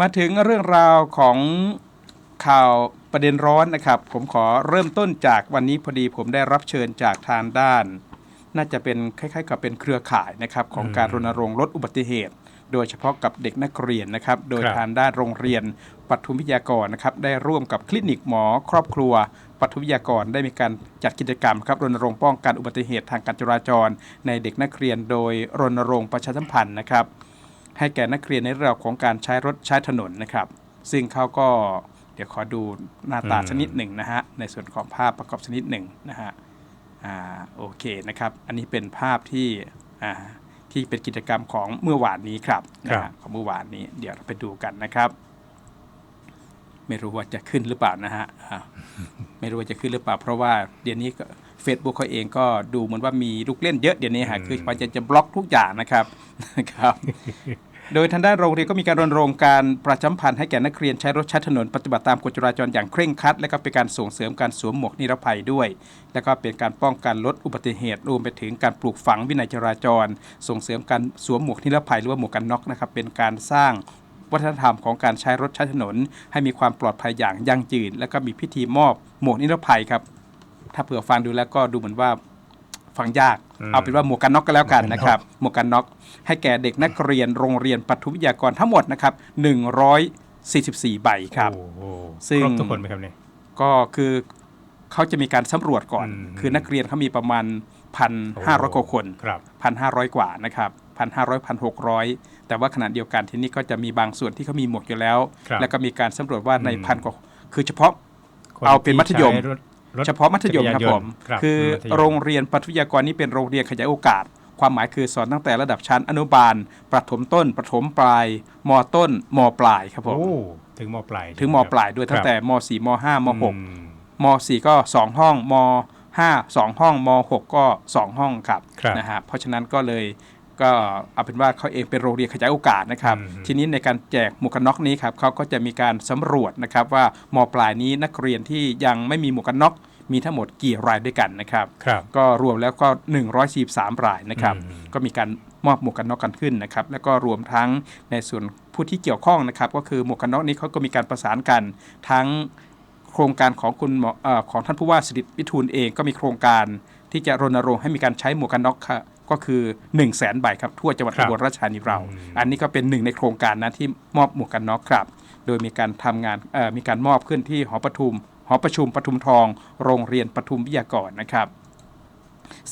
มาถึงเรื่องราวของข่าวประเด็นร้อนนะครับ ผมขอเริ่มต้นจากวันนี้พอดีผมได้รับเชิญจากทางด้าน น่าจะเป็นคล้ายๆ กับเป็นเครือข่ายนะครับของการรณรงค์ลดอุบัติเหตุ โดยเฉพาะกับเด็กนักเรียนนะครับ โดยทางด้านโรงเรียนปฐุมวิทยากรนะครับได้ร่วมกับคลินิกหมอครอบครัวปฐุมวิทยากรได้มีการจัดกิจกรรมครับรณรงค์ป้องกันอุบัติเหตุทางการจราจร ในเด็กนักเรียน โดยรณรงค์ประชาสัมพันธ์นะครับ ให้แก่นักเรียนในเรื่องของการใช้รถใช้ถนนนะครับ ซึ่งเขาก็เดี๋ยวขอดูหน้าตาอืมชนิดหนึ่งนะฮะในส่วนของภาพประกอบชนิดหนึ่งนะฮะอ่าโอเคนะครับ อันนี้เป็นภาพที่อ่าที่เป็นกิจกรรมของเมื่อวานนี้ครับนะครัฮะบของเมื่อวานนี้เดี๋ยวเราไปดูกันนะครับ ไม่รู้ว่าจะขึ้นหรือเปล่านะฮะอ่าไม่รู้ว่าจะขึ้นหรือเปล่า เพราะว่าเดี๋ยวนี้เฟซบุ๊กเขาเองก็ดูเหมือนว่ามีลูกเล่นเยอะเดี๋ยวนี้ฮะคือพยายามจะบล็อกทุกอย่างนะครับนะครับ โดยทางด้านโรงเรียนก็มีการรณรงค์การประชาสัมพันธ์ให้แก่นักเรียนใช้รถใช้ถนนปฏิบัติตามกฎจราจรอย่างเคร่งครัด และก็เป็นการส่งเสริมการสวมหมวกนิรภัยด้วย และก็เป็นการป้องกันลดอุบัติเหตุรวมไปถึงการปลูกฝังวินัยจราจร ส่งเสริมการสวมหมวกนิรภัยหรือว่าหมวกกันน็อกนะครับเป็นการสร้างวัฒนธรรมของการใช้รถใช้ถนน ให้มีความปลอดภัยอย่างยั่งยืน และก็มีพิธีมอบหมวกนิรภัยครับถ้าเผื่อฟังดูแล้วก็ดูเหมือนว่า ฟังยากอืมเอาเป็นว่าหมวกกันน็อกก็แล้วกันหมวกกันน็อกนะครับหมวกกันน็อกให้แก่เด็กนักเรียนโรงเรียนปฐุมวิทยากรทั้งหมดนะครับ144 ใบครับโอ้โหซึ่งครบทุกคนไหมครับเนี่ยก็คือเขาจะมีการสำรวจก่อนอืมคือนักเรียนเขามีประมาณ1,500กว่าคนครับ1,500กว่านะครับ1,500 1,600แต่ว่าขณะเดียวกันที่นี่ก็จะมีบางส่วนที่เขามีหมวกอยู่แล้วครับแล้วก็มีการสำรวจว่าในอืมพันกว่าคือเฉพาะคนเอาเป็นมัธยมที่ใช้รถรถ เฉพาะมัธยมครับจักผยานมนต์ครับคือมัธยมโรงเรียนปฐุมวิทยากรนี่เป็นโรงเรียนขยายโอกาส ความหมายคือสอนตั้งแต่ระดับชั้นอนุบาล ประถมต้น ประถมปลาย มต้น มปลายครับผมโอ้ถึงมปลายถึงมปลายด้วยตั้งแต่ม4ม5มอื6ม4ก็2ห้องม5 2ห้องม6ก็2ห้องครับครับนะฮะเพราะฉะนั้นก็เลย ก็เอาเป็นว่าเขาเองเป็นโรงเรียนขยายโอกาสนะครับอืมทีนี้ในการแจกหมวกกันน็อกนี้ครับเขาก็จะมีการสำรวจนะครับว่ามปลายนี้นักเรียนที่ยังไม่มีหมวกกันน็อกมีทั้งหมดกี่รายด้วยกันนะครับครับก็รวมแล้วก็ 143 รายนะครับอืมก็มีการมอบหมวกกันน็อกกันขึ้นนะครับ แล้วก็รวมทั้งในส่วนผู้ที่เกี่ยวข้องนะครับ ก็คือหมวกกันน็อกนี้เขาก็มีการประสานกัน ทั้งโครงการของคุณหมอเออของท่านผู้ว่าสิริวิทูลเองก็มีโครงการที่จะรณรงค์ให้มีการใช้หมวกกันน็อกค่ะ ก็คือ 1 0 0 0 0แสนใบครับทั่วจังหวัดครัอุบบลราชธานีเราอืมอันนี้ก็เป็นหนึ่งในโครงการนะที่มอบหมวกกันน็อกครับ โดยมีการทำงานเอ่อมีการมอบขึ้นที่หอประชุมหอประชุมปทุมทอง โรงเรียนปทุมวิทยากรนะครับ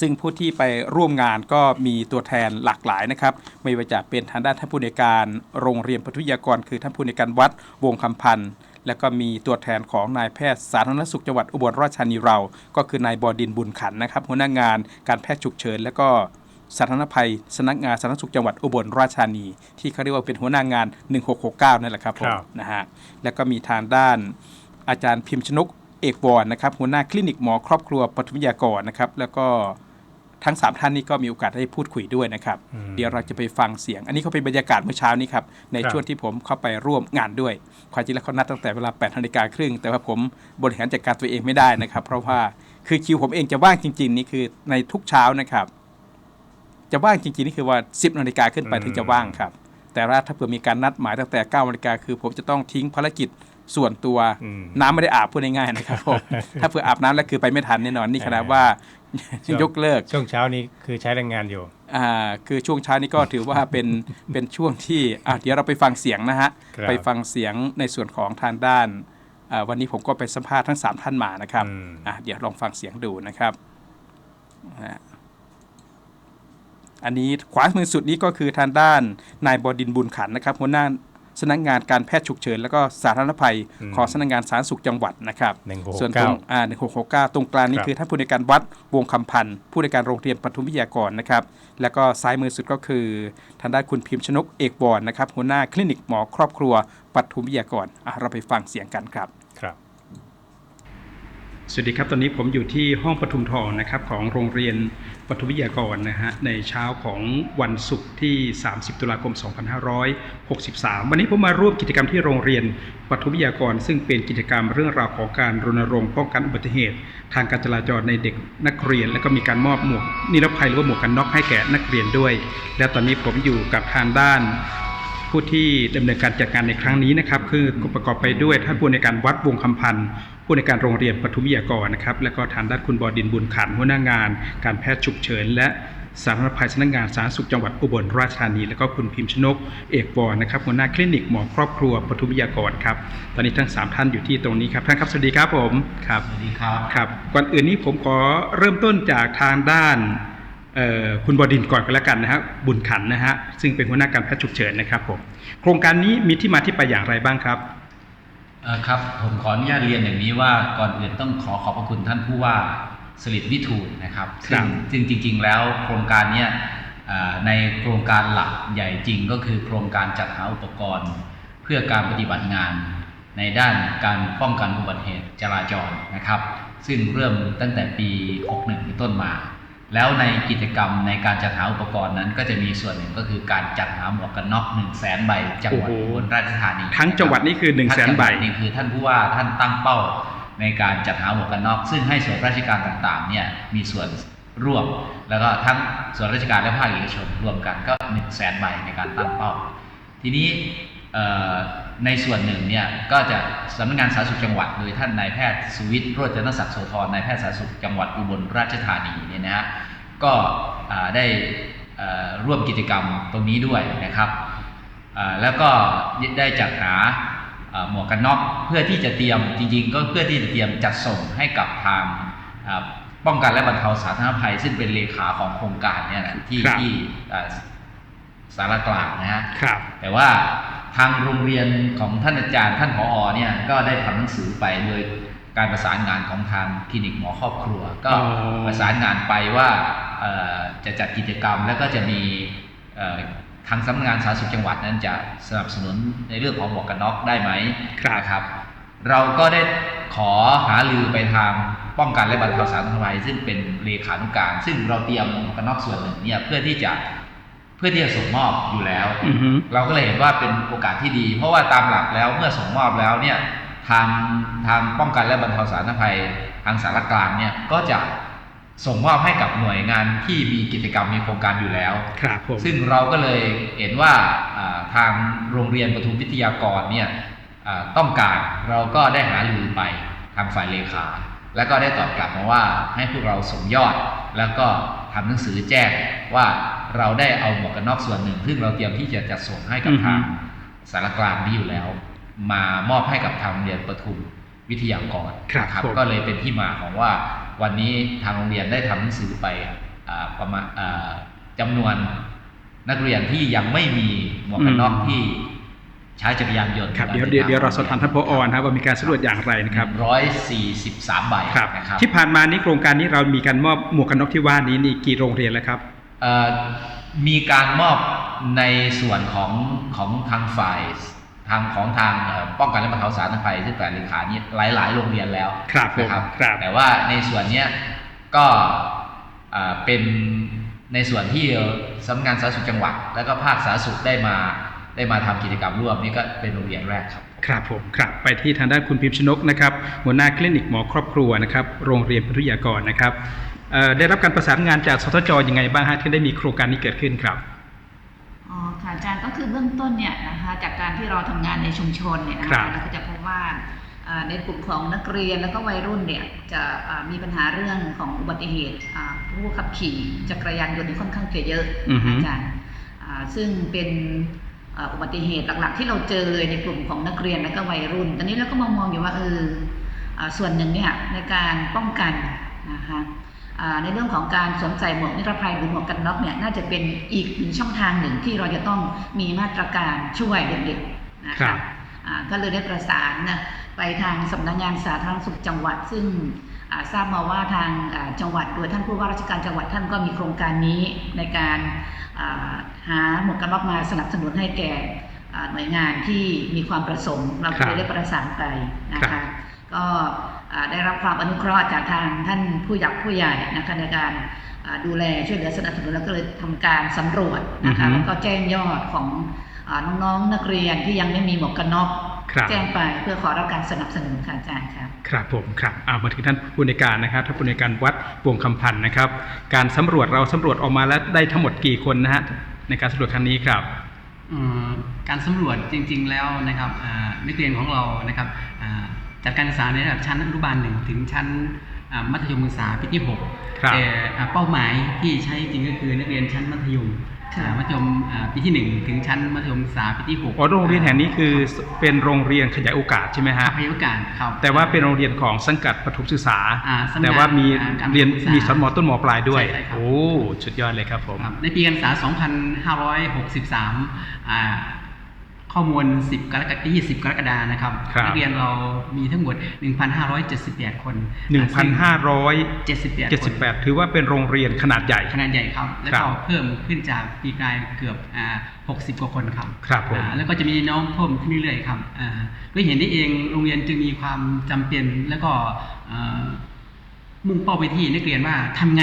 ซึ่งผู้ที่ไปร่วมงานก็มีตัวแทนหลากหลายนะครับ ไม่ว่าจะเป็นทางด้านท่านผู้ในวยการโรงเรียนปทุมวิทยากร คือท่านผู้ในวยการวัดวงคำพันธ์และก็มีตัวแทนของนายแพทย์สาธารณสุขจังหวัดอุบลราชธานีเรา ก็คือนายบอดินบุญขันนะครับหัวหน้างานการแพทย์ฉุกเฉิน และก็ สาธารณภัยสำนักงานสาธารณสุขจังหวัดอุบลราชธานี ที่เขาเรียกว่าเป็นหัวหน้างาน 1669 นั่นแหละครับผมครับนะฮะแล้วก็มีทางด้านอาจารย์พิมพ์ชนกเอกวรนะครับหัวหน้าคลินิกหมอครอบครัวปฐมวิทยากรนะครับแล้วก็ทั้ง 3 ท่านนี้ก็มีโอกาสได้พูดคุยด้วยนะครับอืมเดี๋ยวเราจะไปฟังเสียง อันนี้เขาเป็นบรรยากาศเมื่อเช้านี้ครับ ในครับช่วงที่ผมเข้าไปร่วมงานด้วย ความจริงแล้วเขานัดตั้งแต่เวลา8นาฬิกาครึ่ง แต่ว่าผมบริหารจัดการตัวเองไม่ได้นะครับ เพราะว่าคือคิวผมเองจะว่างจริง ๆ นี่คือในทุกเช้านะครับ จะว่างจริงๆนี่คือว่า 10นาฬิกาขึ้นไปอืมถึงจะว่างครับ แต่ว่าถ้าเผื่อมีการนัดหมายตั้งแต่9นาฬิกาคือผมจะต้องทิ้งภารกิจส่วนตัวอืมน้ำไม่ได้อาบพูดง่ายๆนะครับผมถ้าเผื่ออาบน้ำแล้วคือไปไม่ทันแน่นอนนี่ขนาดว่าช่วงยกเลิกช่วงเช้านี้คือใช้แรงงานอยู่อ่าคือช่วงเช้านี้ก็ถือว่าเป็นเป็นช่วงที่อะเดี๋ยวเราไปฟังเสียงนะฮะครับไปฟังเสียงในส่วนของทางด้านอ่าวันนี้ผมก็ไปสัมภาษณ์ทั้ง 3 ท่านมานะครับอืมอะเดี๋ยวลองฟังเสียงดูนะครับ อะอันนี้ขวามือสุดนี้ก็คือทางด้านนายบดินทร์บุญขันนะครับหัวหน้าสำนักงานการแพทย์ฉุกเฉิน แล้วก็สาธารณภัยอืมของสำนักงานสาธารณสุขจังหวัดนะครับหนึ่งหกส่วนตรเก้างอ่า1669ตรงกลางนี่ครับคือท่านผู้ในวยการวัดวงคำพันธ์ผู้ในวยการโรงเรียนปฐุมวิทยากรนะครับ แล้วก็ซ้ายมือสุดก็คือทางด้านคุณพิมพ์ชนกเอกวรนะครับหัวหน้าคลินิกหมอครอบครัวปฐุมวิทยากรอะเราไปฟังเสียงกันครับครับ สวัสดีครับ ตอนนี้ผมอยู่ที่ห้องปทุมทองนะครับของโรงเรียนปทุมวิทยากรนะฮะในเช้าของวันศุกร์ที่ 30 ตุลาคม 2563 วันนี้ผมมาร่วมกิจกรรมที่โรงเรียนปทุมวิทยากร ซึ่งเป็นกิจกรรมเรื่องราวของการรณรงค์ป้องกันอุบัติเหตุ ทางการจราจรในเด็กนักเรียน และก็มีการมอบหมวกนิรภัยหรือว่าหมวกกันน็อกให้แก่นักเรียนด้วย และตอนนี้ผมอยู่กับทางด้านผู้ที่ดำเนินการจัดการในครั้งนี้นะครับคือประกอบไปด้วยท่านผู้ในการวัดวงคำพันธ์ ผู้ในวยการโรงเรียนปฐุมวิทยากรนะครับ และก็ทางด้านคุณบดินทร์บุญขันหัวหน้างาน การแพทย์ฉุกเฉิน และสาธารณภัยสำนักงานสาธารณสุขจังหวัดอุบลราชธานี แล้วก็คุณพิมพ์ชนก เอกวรนะครับหัวหน้าคลินิกหมอครอบครัวปฐุมวิทยากรครับตอนนี้ทั้งสามท่านอยู่ที่ตรงนี้ครับท่านครับสวัสดีครับผมครับสวัสดีครับครับก่อนอื่นนี้ผมขอเริ่มต้นจากทางด้านเอ่อคุณบดินทร์ก่อนก็แล้วกันนะฮะบุญขันนะฮะซึ่งเป็นหัวหน้าการแพทย์ฉุกเฉินนะครับผมโครงการนี้มีที่มาที่ไปอย่างไรบ้างครับเอ่อ ครับผมขออนุญาตเรียนอย่างนี้ว่าก่อนอื่นต้องขอขอบพระคุณท่านผู้ว่าสลิดวิทูลนะครับครับซึ่งซึ่งจริง ๆ แล้วโครงการเนี้ยเอ่อในโครงการหลักใหญ่จริงก็คือโครงการจัดหาอุปกรณ์ เพื่อการปฏิบัติงาน ในด้านการป้องกันอุบัติเหตุจราจรนะครับ ซึ่งเริ่มตั้งแต่ปี 61 เป็นต้นมา แล้วในกิจกรรมในการจัดหาอุปกรณ์นั้น ก็จะมีส่วนหนึ่งก็คือการจัดหาหมวกกันน็อก1 0 0 0 0แสนใบจังหวัดโอ้โหอุบลราชธานีทั้งจังหวัดนี่คือ1 0 0 0 0แสนใบทั้งจังหวัดนี่คือท่านผู้ว่าท่านตั้งเป้าในการจัดหาหมวกกันน็อก ซึ่งให้ส่วนราชการต่างๆเนี่ยมีส่วนร่วม แล้วก็ทั้งส่วนราชการและภาคเอกชนรวมกันก็1 0 0 0 0แสนใบในการตั้งเป้า ทีนี้เอ่อ ในส่วนหนึ่งเนี่ยก็จะสำนักงานสาธารณสุขจังหวัด โดยท่านนายแพทย์สุวิทย์โรจนศักดิ์โสธรนายแพทย์สาธารณสุขจังหวัดอุบลราชธานีเนี่ยนะฮะก็อ่าได้เอ่อร่วมกิจกรรมตรงนี้ด้วยนะครับอ่าแล้วก็ได้จัดหาอ่าหมวกกันน็อกเพื่อที่จะเตรียมจริงๆ ก็เพื่อที่จะเตรียมจัดส่งให้กับทางอ่าป้องกันและบรรเทาสาธารณภัย ซึ่งเป็นเลขาของโครงการเนี่ยนะที่ครับที่อ่าสารกลางนะฮะครับแต่ว่า ทางโรงเรียนของท่านอาจารย์ท่านผอเนี่ยก็ได้ทำหนังสือไปโดยการประสานงานของทางคลินิกหมอครอบครัว ก็อ๋อประสานงานไปว่าเอ่อจะจัดกิจกรรมแล้วก็จะมีเอ่อทางสำนักงานสาธารณสุขจังหวัดนั้นจะสนับสนุนในเรื่องของหมวกกันน็อกได้ไหมครับนะครับ เราก็ได้ขอหาลือไปทางป้องกันและบรรเทาสาธารณภัยซึ่งเป็นเลขานุการ ซึ่งเราเตรียมหมวกกันน็อกส่วนหนึ่งเนี่ยเพื่อที่จะเพื่อที่จะส่งมอบอยู่แล้วอือฮึเราก็เลยเห็นว่าเป็นโอกาสที่ดี เพราะว่าตามหลักแล้วเมื่อส่งมอบแล้วเนี่ยทางทางป้องกันและบรรเทาสาธารณภัยทางสารกลางเนี่ยก็จะส่งมอบให้กับหน่วยงานที่มีกิจกรรมมีโครงการอยู่แล้ว ครับผมซึ่งเราก็เลยเห็นว่าอ่าทางโรงเรียนปทุมวิทยากรเนี่ยอ่าต้องการเราก็ได้หาลือไปทางฝ่ายเลขา แล้วก็ได้ตอบกลับมาว่าให้พวกเราส่งยอดแล้วก็ ทำหนังสือแจ้งว่าเราได้เอาหมวกกันน็อกส่วนหนึ่ง ซึ่งเราเตรียมที่จะจัดส่งให้กับอือฮึทางสารกลางนี้อยู่แล้ว มามอบให้กับทางโรงเรียนปทุมวิทยากรครับนะผมก็เลยเป็นที่มาของว่าวันนี้ทางโรงเรียนได้ทำหนังสือไปอ่าประมาณอ่าจำนวนนักเรียนที่ยังไม่มีหมวกกันน็อกอืมที่ ใช้จักรยานยนต์ครับเดี๋ยวเดี๋ยวเดี๋ยวเราสอบถามท่านผอนะครับว่ามีการสำรวจอย่างไรนะครับร้อยสี่สิบสามใบครับนะครับที่ผ่านมานี้โครงการนี้เรามีการมอบหมวกกันน็อกที่ว่านี้นี่กี่โรงเรียนแล้วครับเอ่อมีการมอบในส่วนของของทางฝ่ายทางของทางเอ่อป้องกันและบรรเทาสาธารณภัยซึ่งฝ่ายเลขานี่หลายหลายๆโรงเรียนแล้วครับผมนะครับครับแต่ว่าในส่วนเนี้ยก็อ่าเป็นในส่วนที่สำนักงานสาธารณสุขจังหวัด แล้วก็ภาคสาธารณสุขได้มา ได้มาทำกิจกรรมร่วมนี่ก็เป็นโรงเรียนแรกครับครับผมครับไปที่ทางด้านคุณพิมพ์ชนกนะครับหัวหน้าคลินิกหมอครอบครัวนะครับโรงเรียนปทุมวิทยากรนะครับเอ่อได้รับการประสานงานจากสทจยังไงบ้างฮะที่ได้มีโครงการนี้เกิดขึ้นครับอ๋อค่ะอาจารย์ก็คือเบื้องต้นเนี่ยนะคะจากการที่เราทำงานในชุมชนเนี่ยนะครัคะบเราก็จะพบว่าอ่าในกลุ่มของนักเรียนแล้วก็วัยรุ่นเนี่ยจะอ่ามีปัญหาเรื่องของอุบัติเหตุอ่าผู้ขับขี่จักรยานยนต์นี่ค่อนข้างจะเยอะอือฮึอาจารย์อ่าซึ่งเป็น อ่าอุบัติเหตุหลักๆ ที่เราเจอเลยในกลุ่มของนักเรียนและก็วัยรุ่น ตอนนี้เราก็มองมองอยู่ว่าเอออ่าส่วนหนึ่งเนี่ยในการป้องกันนะคะอ่าในเรื่องของการสวมใส่หมวกนิรภัยหรือหมวกกันน็อกเนี่ยน่าจะเป็นอีกหนึ่งช่องทางหนึ่งที่เราจะต้องมีมาตรการช่วยเด็กๆนะครัคะบอ่าก็เลยได้ประสานนะไปทางสำนักงานสาธารณสุขจังหวัดซึ่งอ่า ทราบมาว่าทางอ่าจังหวัดโดยท่านผู้ว่าราชการจังหวัดท่านก็มีโครงการนี้ในการอ่าหาหมวกกันน็อกมาสนับสนุนให้แก่อ่าหน่วยงานที่มีความประสงค์เราก็เลยได้ประสานไปนะครัคะบก็อ่าได้รับความอนุเคราะห์จากทางท่านผู้หยักผู้ใหญ่นะคะในการอ่าดูแลช่วยเหลือสนับสนุนแล้วก็เลยทำการสำรวจนะคะอือฮึแล้วก็แจ้งยอดของอาน้องๆนักเรียนที่ยังไม่มีหมวกกันน็อกครับ แจ้งไปเพื่อขอรับการสนับสนุนค่ะอาจารย์ครับครับผมครับเอามาถึงท่านผู้ในวยการนะครับท่านผู้ในวยการวัดวงคำพันธ์นะครับ การสำรวจเราสำรวจออกมาแล้วได้ทั้งหมดกี่คนนะฮะในการสำรวจครั้งนี้ครับเอ่อการสำรวจจริง ๆแล้วนะครับอ่านักเรียนของเรานะครับอ่าจัดการศึกษาในระดับชั้นอนุบาลหนึ่งถึงชั้นอ่ามัธยมศึกษาปีที่หกครับแต่อ่าเป้าหมายที่ใช้จริงก็คือนักเรียนชั้นมัธยมค่ะอ่ามัธยมอ่าปีที่หนึ่งถึงชั้นมัธยมศึกษาปีที่หกอ๋อโรงเรียนแห่งนี้คือเป็นโรงเรียนขยายโอกาสใช่ไหมคฮะรับพยาการครับ แต่ว่าเป็นโรงเรียนของสังกัดประถมศึกษา อ่าสังกัดแต่ว่ามีอ่าการเรียนศึกษามีมีสอนมอต้นมอปลายด้วยใช่ครับ โอ้สุดยอดเลยครับผม ครับในปีการศึกษา 2563 อ่า ข้อมูล 10 กรกฎาคม20 กรกฎาคมนะครับครับนัเรียนเรามีทั้งหมด 1,578 คน 1,578 78คนถือว่าเป็นโรงเรียนขนาดใหญ่ ขนาดใหญ่ครับ แล้วครัก็บเพิ่มขึ้นจากปีกลายเกือบอ่า60 กว่าคนครับ ครับผมอ่าแล้วก็จะมีน้องเพิ่มขึ้นเรื่อยๆครับอ่าด้วยเห็นได้เองโรงเรียนจึงมีความจำเป็นแล้วก็อ่ามุ่งเป้าไปที่นักเรียนว่าทำไง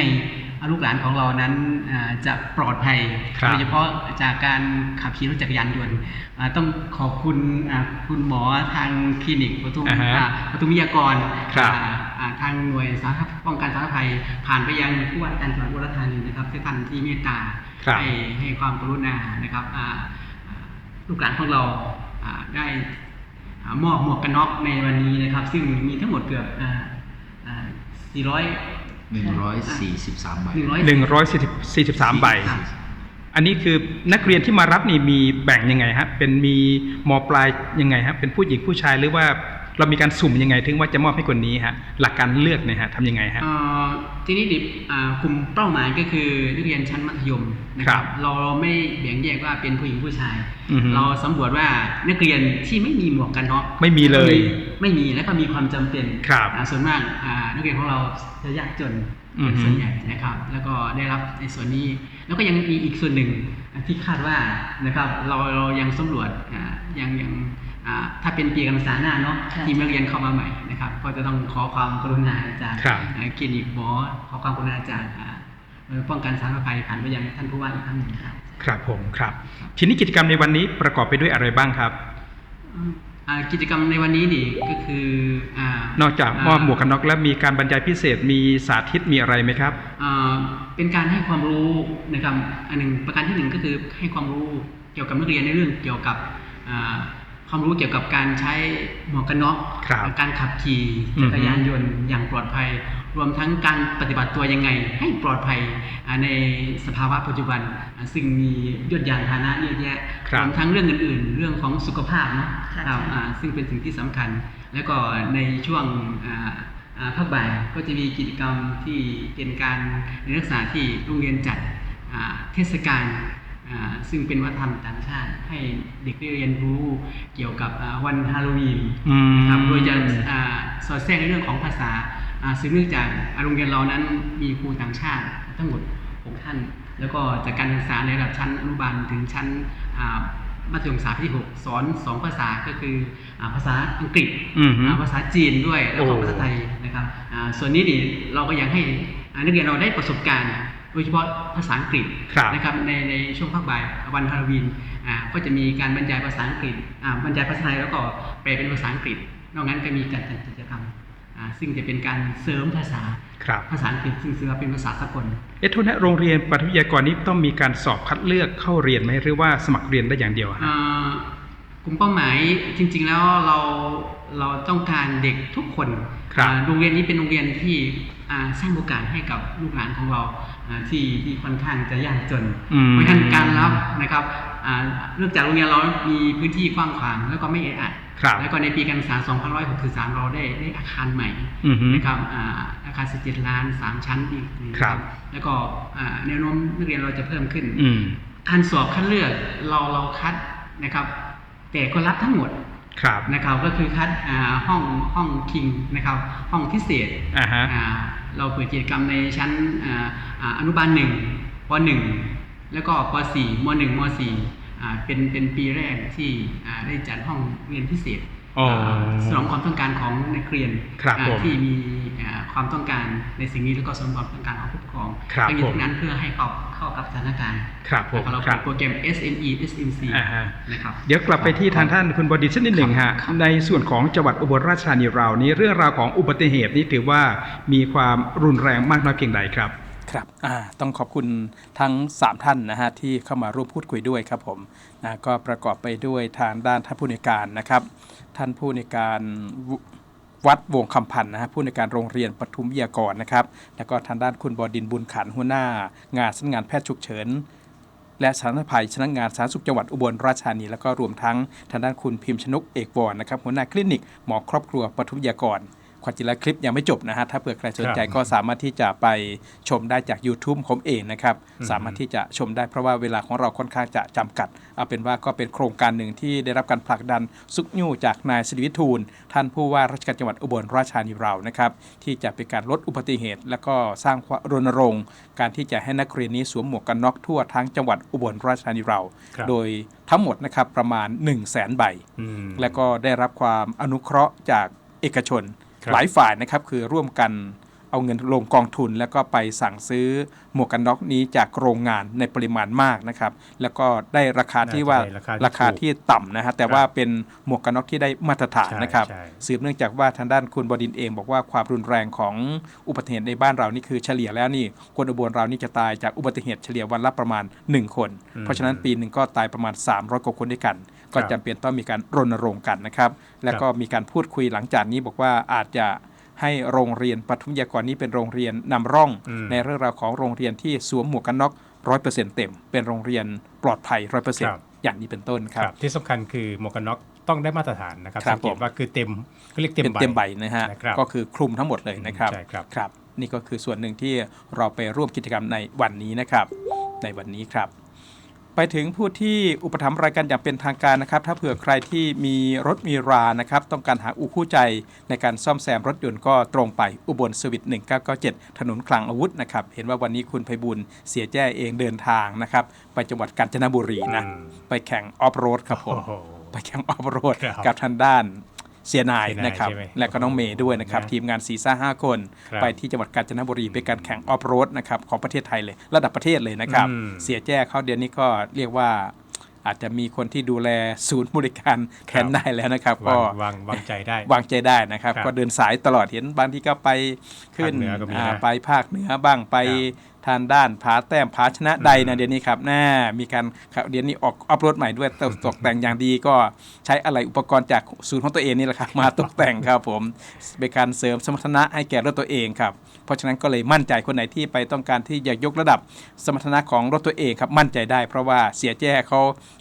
ลูกหลานของเรานั้นอ่าจะปลอดภัยครับโดยเฉพาะจากการขับขี่รถจักรยานยนต์อ่าต้องขอบคุณอ่าคุณหมอทางคลินิกปทุมอ่าฮะอ่าปทุมวิทยากรครับอ่าอ่าทางหน่วยสาธารณป้องกันสาธารณภัย ผ่านไปยังผู้ว่าการจังหวัดอุดรธานีนะครับที่ท่านที่เมตตาครับให้ให้ความกรุณานะครับอ่าอ่าลูกหลานของเราอ่าได้อ่ามอบหมวกกันน็อกในวันนี้นะครับ ซึ่งมีทั้งหมดเกือบ อ่าอ่า400 143ใบ100 143ใบ อันนี้คือนักเรียนที่มารับนี่มีแบ่งยังไงฮะ เป็นมีมปลายยังไงฮะ เป็นผู้หญิงผู้ชายหรือว่า เรามีการสุ่มยังไง ถึงว่าจะมอบให้คนนี้ฮะหลักการเลือกเนี่ยฮะทำยังไงฮะเอ่อทีนี้ดิบอ่ากลุ่มเป้าหมายก็คือนักเรียนชั้นมัธยมนะคครัรับบเราเราไม่แบ่งแยกว่าเป็นผู้หญิงผู้ชายอือฮึเราสำรวจว่านักเรียนที่ไม่มีหมวกกันน็อกไม่มีเลย ไม่มีและก็มีความจำเป็นครับอ่าส่วนมากอ่านักเรียนของเราจะยากจนอือฮึส่วนใหญ่นะครับ แล้วก็ได้รับในส่วนนี้ แล้วก็ยังมีอีกส่วนหนึ่งที่คาดว่านะครับเราเรายังสำรวจอ่ายังยังอ่า ถ้าเป็นปีการศึกษาหน้าเนาะค่ะทีมนักเรียนเข้ามาใหม่นะครับ ก็จะต้องขอความกรุณาจากครับอ่าคลินิกหมอขอความกรุณาจากอ่าเอ่อป้องกันสาธารณภัยผ่านไปยังท่านผู้ว่าอีกครั้งหนึ่งครับครับผมครับ ทีนี้กิจกรรมในวันนี้ประกอบไปด้วยอะไรบ้างครับอ่ากิจกรรมในวันนี้นี่ก็คืออ่านอกจากมอบหมวกกันน็อกแล้วมีการบรรยายพิเศษมีสาธิตมีอะไรไหมครับอ่าเป็นการให้ความรู้นะครับอันหนึ่งประการที่หนึ่งก็คือให้ความรู้เกี่ยวกับนักเรียนในเรื่องเกี่ยวกับอ่า ความรู้เกี่ยวกับการใช้หมวกกันน็อกครับการขับขี่จักรยานยนต์อย่างปลอดภัย รวมทั้งการปฏิบัติตัวยังไง ให้ปลอดภัยอ่าในสภาวะปัจจุบันอ่าซึ่งมียวดยานพาหนะเยอะแยะครับรวมทั้งเรื่องอื่น ๆ เรื่องของสุขภาพเนาะค่ะครับอ่าซึ่งเป็นสิ่งที่สำคัญ แล้วก็ในช่วงอ่าอ่าภาคบ่ายก็จะมีกิจกรรมที่เป็นการในลักษณะที่โรงเรียนจัดอ่าเทศกาลอ่า ซึ่งเป็นวัฒนธรรมต่างชาติ ให้เด็กได้เรียนรู้เกี่ยวกับอ่าวันฮาโลวีนอืมนะครับโดยจะอ่าสอดแทรกในเรื่องของภาษาอ่าซึ่งเนื่องจากอ่าโรงเรียนเรานั้นมีครูต่างชาติทั้งหมด 6 ท่าน แล้วก็จากการศึกษาในระดับชั้นอนุบาลถึงชั้นอ่ามัธยมศึกษาปีที่ 6 สอน 2 ภาษาก็คืออาภาษาอังกฤษอือฮึอ่าภาษาจีนด้วยแล้วก็โอ้ภาษาไทยนะครับอ่าส่วนนี้นี่เราก็อยากให้อ่านักเรียนเราได้ประสบการณ์ โดยเฉพาะภาษาอังกฤษครับนะครับในในช่วงภาคบ่ายวันฮาโลวีนอ่าก็จะมีการบรรยายภาษาอังกฤษอ่าบรรยายภาษาไทยแล้วก็แปลเป็นภาษาอังกฤษ นอกนั้นก็มีการจัดกิจกรรมอ่าซึ่งจะเป็นการเสริมภาษาครับภาษาอังกฤษซึ่งถือว่าเป็นภาษาสากลเอะโทษนะโรงเรียนปฐมวิทยากรนี้ต้องมีการสอบคัดเลือกเข้าเรียนไหมหรือว่าสมัครเรียนได้อย่างเดียวฮะอ่ากลุ่มเป้าหมายจริง ๆแล้วเราเราต้องการเด็กทุกคนครับอ่าโรงเรียนนี้เป็นโรงเรียนที่อ่าสร้างโอกาสให้กับลูกหลานของเราอ่า ที่ที่ค่อนข้างจะยากจนอืมเพราะฉะนั้นการรับนะครับอ่าเนื่องจากโรงเรียนเรามีพื้นที่กว้างขวางแล้วก็ไม่แออัดครับแล้วก็ในปีการศึกษา 2563 เราได้ได้อาคารใหม่อือฮึนะครับอ่าอาคาร 17 ล้าน 3 ชั้นอีกนะครับ แล้วก็อ่าแนวโน้มนักเรียนเราจะเพิ่มขึ้นอืมการสอบคัดเลือกเราเราคัดนะครับ แต่ก็รับทั้งหมด ครับนะครับก็คือคัดอ่าห้องห้องคิงนะครับห้องพิเศษอ่าฮะอ่าเราเปิดกิจกรรมในชั้นอ่าอ่าอนุบาลหนึ่งปหนึ่งแล้วก็ปสี่มหนึ่งมสี่อ่าเป็นเป็นปีแรกที่อ่าได้จัดห้องเรียนพิเศษอ๋ออ่าสนองความต้องการของนักเรียนครับอ่าผมที่มีอ่าความต้องการในสิ่งนี้แล้วก็สนองความต้องการของผู้ปกครองครับทั้งนี้ผมทั้งนั้นเพื่อให้เข้า เข้ากับสถานการณ์ครับผมแล้วก็เราครัเปิบดโปรแกรม SME SMC อ่าฮะนะครับเดี๋ยวกลับไปที่ทางท่านคุณบดิตสักนิดหนึ่งฮะครับในส่วนของจังหวัดอุบลราชธานีเรานี้เรื่องราวของอุบัติเหตุนี้ถือว่ามีความรุนแรงมากน้อยเพียงใดครับครับอ่าต้องขอบคุณทั้ง 3 ท่านนะฮะที่เข้ามาร่วมพูดคุยด้วยครับผมนะก็ประกอบไปด้วยทางด้านท่านผู้ในวยการนะครับ ท่านผู้ในวยการ วัดวงคำพันธ์นะฮะผู้ในการโรงเรียนปทุมวิทยากรนะครับ แล้วก็ทางด้านคุณบดินบุญขันหัวหน้า งานสำนักงานแพทย์ฉุกเฉินและสาธารณภัยชนักงานสาธารณสุขจังหวัดอุบลราชธานี แล้วก็รวมทั้งทางด้านคุณพิมพ์ชนกเอกวรนะครับหัวหน้าคลินิกหมอครอบครัวปทุมวิทยากร ความจริงแล้วคลิปยังไม่จบนะฮะ ถ้าเผื่อใครสนใจครับก็สามารถที่จะไปชมได้จาก YouTube ของเองนะครับอืมสามารถที่จะชมได้เพราะว่าเวลาของเราค่อนข้างจะจำกัด เอาเป็นว่าก็เป็นโครงการหนึ่งที่ได้รับการผลักดันซุกยู่จากนายสิริวิทูล ท่านผู้ว่าราชการจังหวัดอุบลราชธานีเรานะครับที่จะเป็นการลดอุบัติเหตุ และก็สร้างความรณรงค์การที่จะให้นักเรียนนี้สวมหมวกกันน็อกทั่วทั้งจังหวัดอุบลราชธานีเราครับโดยทั้งหมดนะครับประมาณ 1 0 0 0 0แสนใบอืมและก็ได้รับความอนุเคราะห์จากเอกชนครับ หลายฝ่ายนะครับคือร่วมกันเอาเงินลงกองทุน แล้วก็ไปสั่งซื้อหมวกกันน็อกนี้จากโรงงานในปริมาณมากนะครับ แล้วก็ได้ราคาที่ว่าน่าจะได้ราคาที่ราคาที่ต่ำนะฮะแต่ว่าเป็นหมวกกันน็อกที่ได้มาตรฐานใช่นะครับใช่สืบเนื่องจากว่าทางด้านคุณบดินทร์เอง บอกว่าความรุนแรงของอุบัติเหตุในบ้านเรานี่คือเฉลี่ยแล้วนี่คนอุบลเรานี่จะตายจากอุบัติเหตุเฉลี่ยวันละประมาณ 1 คน เพราะฉะนั้นปีหนึ่งก็ตายประมาณ 300กว่าคนด้วยกัน ก็จำเป็นต้องมีการรณรงค์กันนะครับ แล้วก็มีการพูดคุยหลังจากนี้บอกว่าอาจจะให้โรงเรียนปทุมวิทยากรนี้เป็นโรงเรียนนำร่องอืมในเรื่องราวของโรงเรียนที่สวมหมวกกันน็อกร้อยเปอร์เซ็นต์เต็ม เป็นโรงเรียนปลอดภัยร้อยเปอร์เซ็นครัต์บอย่างนี้เป็นต้นคครัรับบที่สำคัญคือหมวกกันน็อกต้องได้มาตรฐานนะครับครับสังเกผตมว่าคือเต็มเขาเรียกเต็มเป็นใบเต็มใบนะฮะนะครับก็คือคลุมทั้งหมดเลยนะครับใช่ครับครับ นี่ก็คือส่วนหนึ่งที่เราไปร่วมกิจกรรมในวันนี้นะครับ ในวันนี้ครับ ไปถึงผู้ที่อุปถัมภ์รายการอย่างเป็นทางการนะครับ ถ้าเผื่อใครที่มีรถมีรานะครับ ต้องการหาอู่คู่ใจในการซ่อมแซมรถยนต์ก็ตรงไปอุบลสวิต1997 ถนนคลังอาวุธนะครับ เห็นว่าวันนี้คุณไพบุญเสียแจ้เองเดินทางนะครับ ไปจังหวัดกาญจนบุรีนะอืมไปแข่งออฟโรดครับผมโอ้โหไปแข่งออฟโรดครับกับทางด้าน เสียนายเสียนายนะครับใช่ไหมและก็น้องเมย์ด้วยนะครับนะทีมงานซีซ่าห้าคนครับไปที่จังหวัดกาญจนบุรีเป็นการแข่งออฟโรดนะครับของประเทศไทยเลยระดับประเทศเลยนะครับอืมเสียแจ้เขาเดือนนี้ก็เรียกว่าอาจจะมีคนที่ดูแลศูนย์บริการแทนได้แล้วนะครับ ก็วางวางวางใจได้วางใจได้นะครับครับ ก็เดินสายตลอดเห็นบางที่ก็ไปขึ้นภาคเหนือก็มีนะอ่าไปภาคเหนือบ้างไปครับทางด้านผาแต้มผาชนะใดอืนะมเดี๋ยวนี้ครับน่ามีการครับเดี๋ยวนี้ออกอัพโหลดใหม่ด้วยตกตกแต่งอย่างดีก็ใช้อะไรอุปกรณ์จากศูนย์ของตัวเองนี่แหละครับมาตกแต่งครับผมเป็นการเสริมสมรรถนะให้แก่รถตัวเองครับเพราะฉะนั้นก็เลยมั่นใจคนไหนที่ไปต้องการที่จะยกระดับสมรรถนะของรถตัวเองครับมั่นใจได้ เพราะว่าเสียแจ้เขาถือ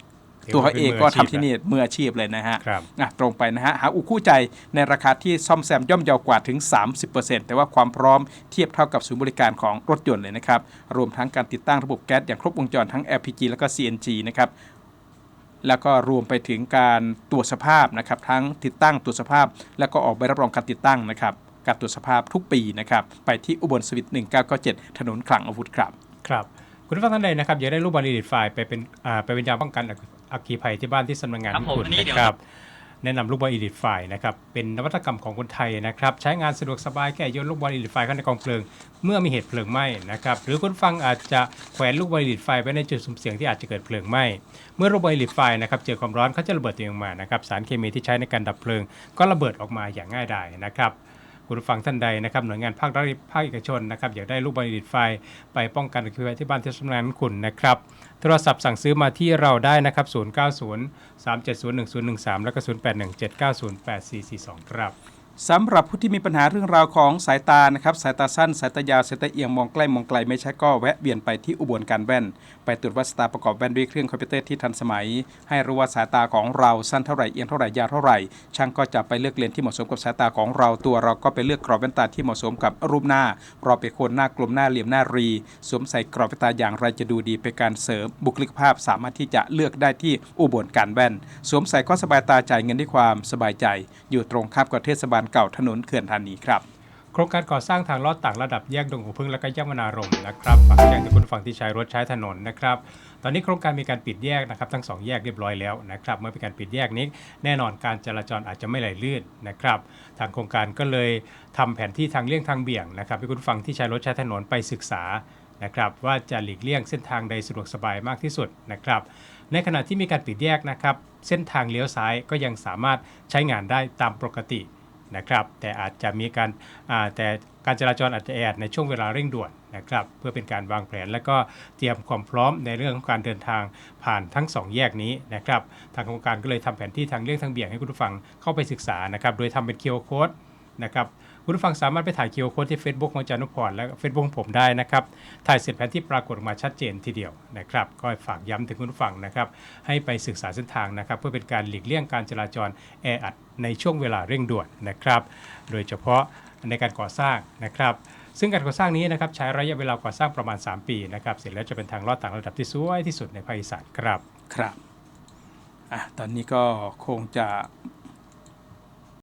ตัวเขาว่าเป็นเองก็มืออาชีทำพที่นี่มืออาชีพเลยนะฮะครับอะตรงไปนะฮะหาอู่คู่ใจในราคาที่ซ่อมแซมย่อมเยาวกว่าถึง 30%แต่ว่าความพร้อมเทียบเท่ากับศูนย์บริการของรถยนต์เลยนะครับ รวมทั้งการติดตั้งระบบแก๊สอย่างครบวงจรทั้ง LPG แล้วก็ CNG นะครับแล้วก็รวมไปถึงการตรวจสภาพนะครับ ทั้งติดตั้งตรวจสภาพ แล้วก็ออกใบรับรองการติดตั้งนะครับการตรวจสภาพทุกปีนะครับไปที่อุบลสวิต1997 ถนนคลังอาวุธครับ ครับ คุณผู้ฟังท่านใดนะครับอยากได้รูปบอลลีดไฟล์ไปเป็นอ่าไปเป็นยามป้องกัน อัคคีภัยที่บ้านที่สำนักงานครับของคุณผมอันนี้เดี๋ยวนะครับ แนะนำลูกบอลอีดิทไฟล์นะครับเป็นนวัตกรรมของคนไทยนะครับใช้งานสะดวกสบายแค่โยนลูกบอลอีดิทไฟล์เข้าในกองเพลิง เมื่อมีเหตุเพลิงไหม้นะครับหรือคุณฟังอาจจะแขวนลูกบอลอีดิทไฟล์ไว้ในจุดสุ่มเสี่ยงที่อาจจะเกิดเพลิงไหม้เมื่อลูกบอลอีดิทไฟล์นะครับเจอความร้อนเขาจะระเบิดตัวเองออกมานะครับสารเคมีที่ใช้ในการดับเพลิง ก็ระเบิดออกมาอย่างง่ายดายนะครับ คุณฟังท่านใดนะครับหน่วยงานภาครัฐภาคเอกชนนะครับอยากได้ลูกบอลดิดไฟไปป้องกันอัติภัยที่บ้านที่สำนักงานของคุณนะครับโทรศัพท์สั่งซื้อมาที่เราได้นะครับ 090 370 1013 แล้วก็ 081 790 8442 ครับ สำหรับผู้ที่มีปัญหาเรื่องราวของสายตานะครับสายตาสั้น สายตายาวสายตาเอียงมองใกล้มองไกลไม่ใช่ก็แวะเวียนไปที่อุบลการแว่น ไปตรวจวัดสายตาประกอบแว่นด้วยเครื่องคอมพิวเตอร์ที่ทันสมัย ให้รู้ว่าสายตาของเราสั้นเท่าไหร่เอียงเท่าไหร่ยาวเท่าไหร่ช่างก็จะไปเลือกเลนที่เหมาะสมกับสายตาของเราตัวเราก็ไปเลือกกรอบแว่นตาที่เหมาะสมกับรูปหน้าเราเป็นคนหน้ากลมหน้าเหลี่ยมหน้ารี สวมใส่กรอบแว่นตาอย่างไรจะดูดีเป็นการเสริมบุคลิกภาพสามารถที่จะเลือกได้ที่อุบลการแว่น สวมใส่ก็สบายตาจ่ายเงินด้วยความสบายใจ อยู่ตรงข้ามกับเทศบาลเก่าถนนเขื่อนธานีครับโครงการก่อสร้างทางลอดต่างระดับแยกดงหูพึ่งและก็แยกมนารมณ์นะครับฝากแจ้งถึงคุณฝั่งที่ใช้รถใช้ถนนนะครับตอนนี้โครงการมีการปิดแยกนะครับทั้งสองแยกเรียบร้อยแล้วนะครับเมื่อเป็นการปิดแยกนี้ แน่นอนการจราจรอาจจะไม่ไหลลื่นนะครับทางโครงการก็เลยทำแผนที่ทางเลี่ยงทางเบี่ยงนะครับให้คุณฝั่งที่ใช้รถใช้ถนนไปศึกษานะครับว่าจะหลีกเลี่ยงเส้นทางใดสะดวกสบายมากที่สุดนะครับในขณะที่มีการปิดแยกนะครับเส้นทางเลี้ยวซ้ายก็ยังสามารถใช้งานได้ตามปกติ นะครับแต่อาจจะมีการแต่การจราจรอาจจะแออัดในช่วงเวลาเร่งด่วนนะครับเพื่อเป็นการวางแผน และก็เตรียมความพร้อมในเรื่องของการเดินทางผ่านทั้ง 2 แยกนี้นะครับทางโครงการก็เลยทำแผนที่ทางเลี่ยงทางเบี่ยงให้คุณผู้ฟังเข้าไปศึกษานะครับโดยทำเป็น QR Code นะครับ คุณผู้ฟังสามารถไปถ่าย QR Code ที่ Facebook ของอาจารย์นุพรและ Facebook ของผมได้นะครับ ถ่ายเสร็จแผนที่ปรากฏออกมาชัดเจนทีเดียวนะครับ ก็ฝากย้ำถึงคุณผู้ฟังนะครับ ให้ไปศึกษาเส้นทางนะครับ เพื่อเป็นการหลีกเลี่ยงการจราจรแออัดในช่วงเวลาเร่งด่วนนะครับ โดยเฉพาะในการก่อสร้างนะครับซึ่งการก่อสร้างนี้นะครับใช้ระยะเวลาก่อสร้างประมาณ 3 ปีนะครับเสร็จแล้วจะเป็นทางลอดต่างระดับที่สวยที่สุดในภาคอีสานครับครับอะตอนนี้ก็คงจะ